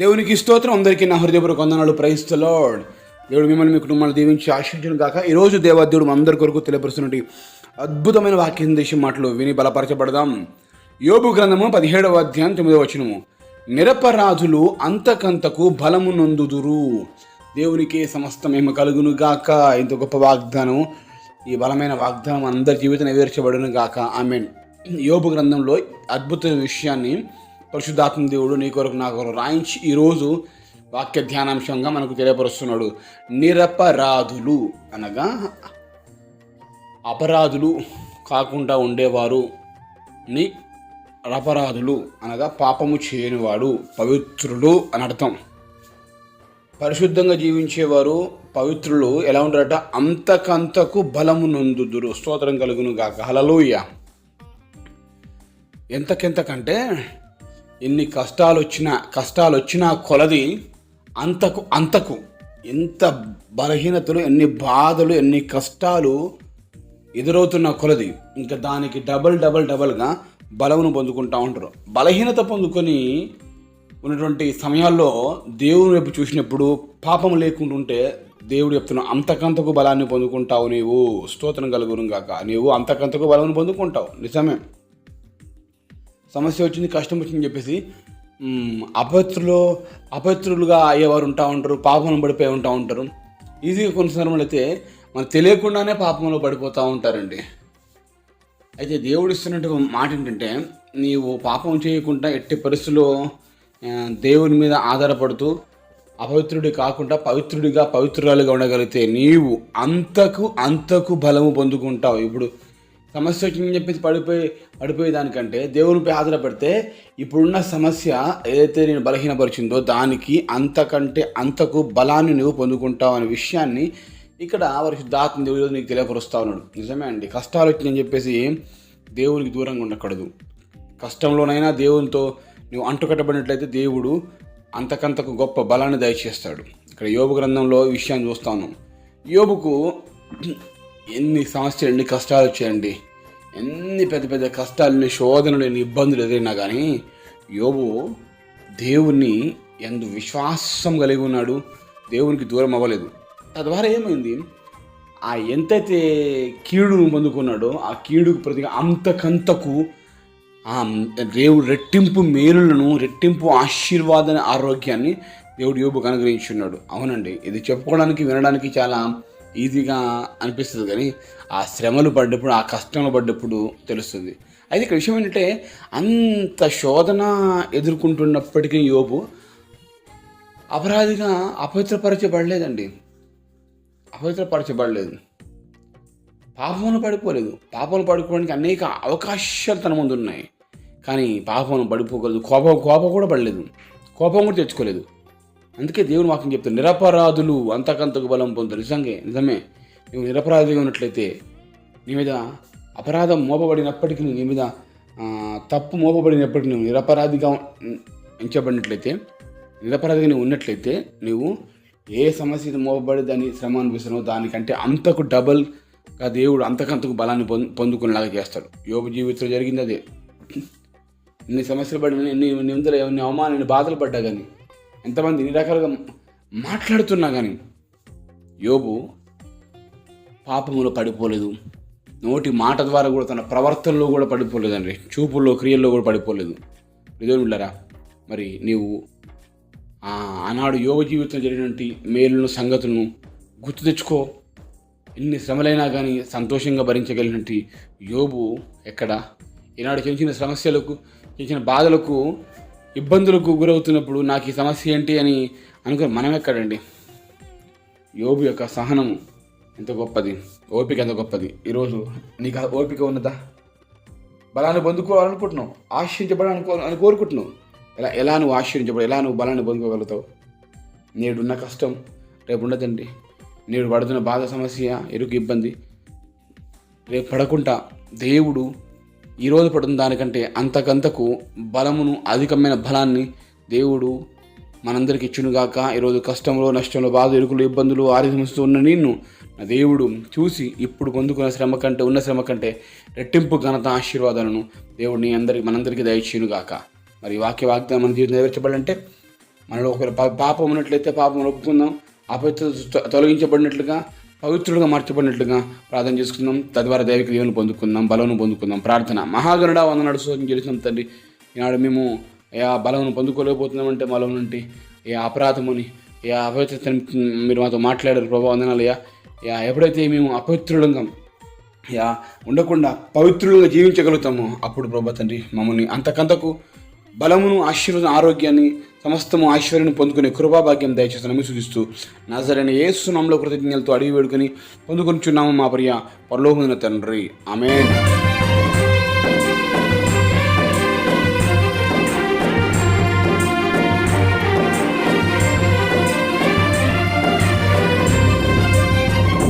దేవునికి స్తోత్రం. అందరికీ నా హృదయపూర్వక వందనాలు. లార్డ్ దేవుడు మిమ్మల్ని మీ కుటుంబాన్ని దీవించి ఆశించను కాక ఈరోజు దేవాదేవుడు అందరి కొరకు తెలియపరుస్తున్నటువంటి అద్భుతమైన వాక్యం దేశం మాటలు విని బలపరచబడదాం. యోగు గ్రంథము పదిహేడవ అధ్యాయం తొమ్మిదవ వచనము. నిరపరాధులు అంతకంతకు బలము నొందుదురు దేవునికి సమస్తమేమ కలుగును గాక. ఇంత గొప్ప వాగ్దానం ఈ బలమైన వాగ్దానం అందరి జీవితం నెరవేర్చబడును గాక. ఆమెన్ యోబు గ్రంథంలో అద్భుత విషయాన్ని పరిశుద్ధాత్మ దేవుడు నీ కొరకు నా కొరకు రాయించి ఈరోజు వాక్య ధ్యానాంశంగా మనకు తెలియపరుస్తున్నాడు. నిరపరాధులు అనగా అపరాధులు కాకుండా ఉండేవారు. ని అపరాధులు అనగా పాపము చేయనివాడు పవిత్రులు అని అర్థం. పరిశుద్ధంగా జీవించేవారు పవిత్రులు ఎలా ఉంటారట? అంతకంతకు బలము నొందుదురు స్తోత్రం కలుగును గాక. హలలోయ ఎంతకెంతకంటే ఎన్ని కష్టాలు వచ్చినా కష్టాలు వచ్చినా కొలది అంతకు అంతకు. ఎంత బలహీనతలు ఎన్ని బాధలు ఎన్ని కష్టాలు ఎదురవుతున్న కొలది. ఇంకా దానికి డబల్ డబల్ డబల్గా బలమును పొందుకుంటూ ఉంటారు. బలహీనత పొందుకొని ఉన్నటువంటి సమయాల్లో దేవుని వైపు చూసినప్పుడు పాపం లేకుండా ఉంటే దేవుడు చెప్తున్నా అంతకంతకు బలాన్ని పొందుకుంటావు నీవు. స్తోత్రం కలుగునుగాక. నీవు అంతకంతకు బలాన్ని పొందుకుంటావు. నిజమే. సమస్య వచ్చింది కష్టం వచ్చింది చెప్పేసి అపత్రులు అపత్రులుగా అయ్యేవారు ఉంటా ఉంటారు పాపంలో పడిపోయి ఉంటా ఉంటారు. ఈజీగా కొన్ని సందర్భాలు అయితే మనకు తెలియకుండానే పాపంలో పడిపోతూ ఉంటారండి. అయితే దేవుడు ఇస్తున్నటువంటి మాట ఏంటంటే నీవు పాపం చేయకుండా ఎట్టి పరిస్థితుల్లో దేవుని మీద ఆధారపడుతూ అపవిత్రుడి కాకుండా పవిత్రుడిగా పవిత్రురాలుగా ఉండగలిగితే నీవు అంతకు అంతకు బలము పొందుకుంటావు. ఇప్పుడు సమస్య వచ్చిందని చెప్పేసి పడిపోయి పడిపోయే దానికంటే దేవునిపై ఆధారపడితే ఇప్పుడున్న సమస్య ఏదైతే నేను బలహీనపరిచిందో దానికి అంతకంటే అంతకు బలాన్ని నువ్వు పొందుకుంటావు అనే విషయాన్ని ఇక్కడ పరిశుద్ధాత్మ దేవుడు నీకు తెలియపరుస్తా ఉన్నాడు. నిజమే అండి. కష్టాలు వచ్చిందని చెప్పేసి దేవునికి దూరంగా ఉండకూడదు. కష్టంలోనైనా దేవునితో నువ్వు అంటుకట్టబడినట్లయితే దేవుడు అంతకంతకు గొప్ప బలాన్ని దయచేస్తాడు. ఇక్కడ యోబు గ్రంథంలో ఈ విషయాన్ని చూస్తాను యోబుకు ఎన్ని సమస్యలు ఎన్ని కష్టాలు వచ్చాయండి. ఎన్ని పెద్ద పెద్ద కష్టాలని శోధనలేని ఇబ్బందులు ఎదురైనా కానీ యోబు దేవుణ్ణి ఎందు విశ్వాసం కలిగి ఉన్నాడు. దేవునికి దూరం అవ్వలేదు. తద్వారా ఏమైంది? ఆ ఎంతైతే కీడును పొందుకున్నాడో ఆ కీడుకు ప్రతిగా అంతకంతకు ఆ దేవుడు రెట్టింపు మేలులను రెట్టింపు ఆశీర్వాదాన్ని ఆరోగ్యాన్ని దేవుడు యోబుకు అనుగ్రహించున్నాడు. అవునండి. ఇది చెప్పుకోవడానికి వినడానికి చాలా ఈజీగా అనిపిస్తుంది కానీ ఆ శ్రమలు పడ్డప్పుడు ఆ కష్టంలో పడ్డప్పుడు తెలుస్తుంది. అయితే ఇక్కడ విషయం ఏంటంటే అంత శోధన ఎదుర్కొంటున్నప్పటికీ యోబు అపరాధిగా అపవిత్రపరచబడలేదండి. అపవిత్రపరచబడలేదు. పాపమును పడిపోలేదు. పాపంలో పడుకోవడానికి అనేక అవకాశాలు తన ముందు ఉన్నాయి కానీ పాపం పడిపోగలదు. కోపం కోపం కూడా పడలేదు. కోపం కూడా తెచ్చుకోలేదు. అందుకే దేవుని వాక్యం చెప్తాను నిరపరాధులు అంతకంతకు బలం పొందరు. నిజంగా నిజమే. నువ్వు నిరపరాధిగా ఉన్నట్లయితే నీ మీద అపరాధం మోపబడినప్పటికీ నీ మీద తప్పు మోపబడినప్పటికీ నువ్వు నిరపరాధిగా ఎంచబడినట్లయితే నిరపరాధిగా నువ్వు ఉన్నట్లయితే నువ్వు ఏ సమస్య మోపబడి దాని శ్రమ అనిపిస్తున్నావు దానికంటే అంతకు డబల్గా దేవుడు అంతకంతకు బలాన్ని పొందు పొందుకునేలాగా చేస్తాడు. యోగ జీవితంలో జరిగింది అదే. ఎన్ని సమస్యలు పడినా ఎన్ని నిందలు ఎన్ని అవమానాలు ఎన్ని బాధలు పడ్డా కానీ ఎంతమంది ఇన్ని రకాలుగా మాట్లాడుతున్నా కానీ యోబు పాపములో పడిపోలేదు. నోటి మాట ద్వారా కూడా తన ప్రవర్తనలో కూడా పడిపోలేదండి చూపుల్లో క్రియల్లో కూడా పడిపోలేదు. నిజమిళ్ళరా మరి నీవు ఆనాడు యోగ జీవితంలో జరిగినటువంటి మేలును సంగతులను గుర్తు తెచ్చుకో. ఎన్ని శ్రమలైనా కానీ సంతోషంగా భరించగలిగినట్టు యోబు ఎక్కడ? ఈనాడు చిన్న చిన్న సమస్యలకు చిన్న చిన్న బాధలకు ఇబ్బందులకు గురవుతున్నప్పుడు నాకు ఈ సమస్య ఏంటి అని అనుకుని మనం ఎక్కడండి? యోబు యొక్క సహనం ఎంత గొప్పది? ఓపిక ఎంత గొప్పది? ఈరోజు నీకు ఆ ఓపిక ఉన్నదా? బలాన్ని పొందుకోవాలనుకుంటున్నావు. ఆశ్రయించబడాలనుకో అని కోరుకుంటున్నావు. ఎలా ఎలా నువ్వు ఆశ్రయించబడి ఎలా నువ్వు బలాన్ని పొందుకోగలుగుతావు? నేడున్న కష్టం రేపు ఉండదండి. నేడు పడుతున్న బాధ సమస్య ఎరుకు ఇబ్బంది రేపు పడకుండా దేవుడు ఈరోజు పడుతున్న దానికంటే అంతకంతకు బలమును అధికమైన బలాన్ని దేవుడు మనందరికి ఇచ్చునుగాక. ఈరోజు కష్టంలో నష్టంలో బాధ ఇరుకులు ఇబ్బందులు ఆరోగ్యమస్తూ ఉన్న నిన్ను నా దేవుడు చూసి ఇప్పుడు పొందుకున్న శ్రమ కంటే ఉన్న శ్రమ కంటే రెట్టింపు ఘనత ఆశీర్వాదాలను దేవుడిని అందరికి మనందరికీ దయచేయునుగాక. మరి వాక్య వాగ్దానం మన జీవితం నెరవేర్చబడాలంటే మనలో ఒకవేళ పా- పాపం ఉన్నట్లయితే పాపం ఒప్పుకుందాం. ఆపత్తి తొలగించబడినట్లుగా పవిత్రులుగా మార్చబడినట్లుగా ప్రార్థన చేసుకుందాం. తద్వారా దైవిక దేవుని పొందుకుందాం బలం పొందుకుందాం. ప్రార్థన. మహాగరుడ వందనాడు సోదం చేసిన తండ్రి. ఈనాడు మేము ఏ బలం పొందుకోలేకపోతున్నామంటే బలం నుండి ఏ అపరాధముని ఏ అపవిత్రతని మీరు మాతో మాట్లాడారు ప్రభావ వందనాలయ్యా యా ఎప్పుడైతే మేము అపవిత్రులంగా యా ఉండకుండా పవిత్రులుగా జీవించగలుగుతామో అప్పుడు ప్రభా తండ్రి మమ్మల్ని అంతకంతకు బలమును ఆశీర్వాదం ఆరోగ్యాన్ని సమస్తము ఐశ్వర్యాన్ని పొందుకునే కృపాభాగ్యం దయచేసి సూచిస్తూ నా సరైన ఏసునామంలో కృతజ్ఞతలతో అడిగి వేడుకొని పొందుకొనిచున్నాము మా ప్రియ పరలోకమైన తండ్రి. ఆమె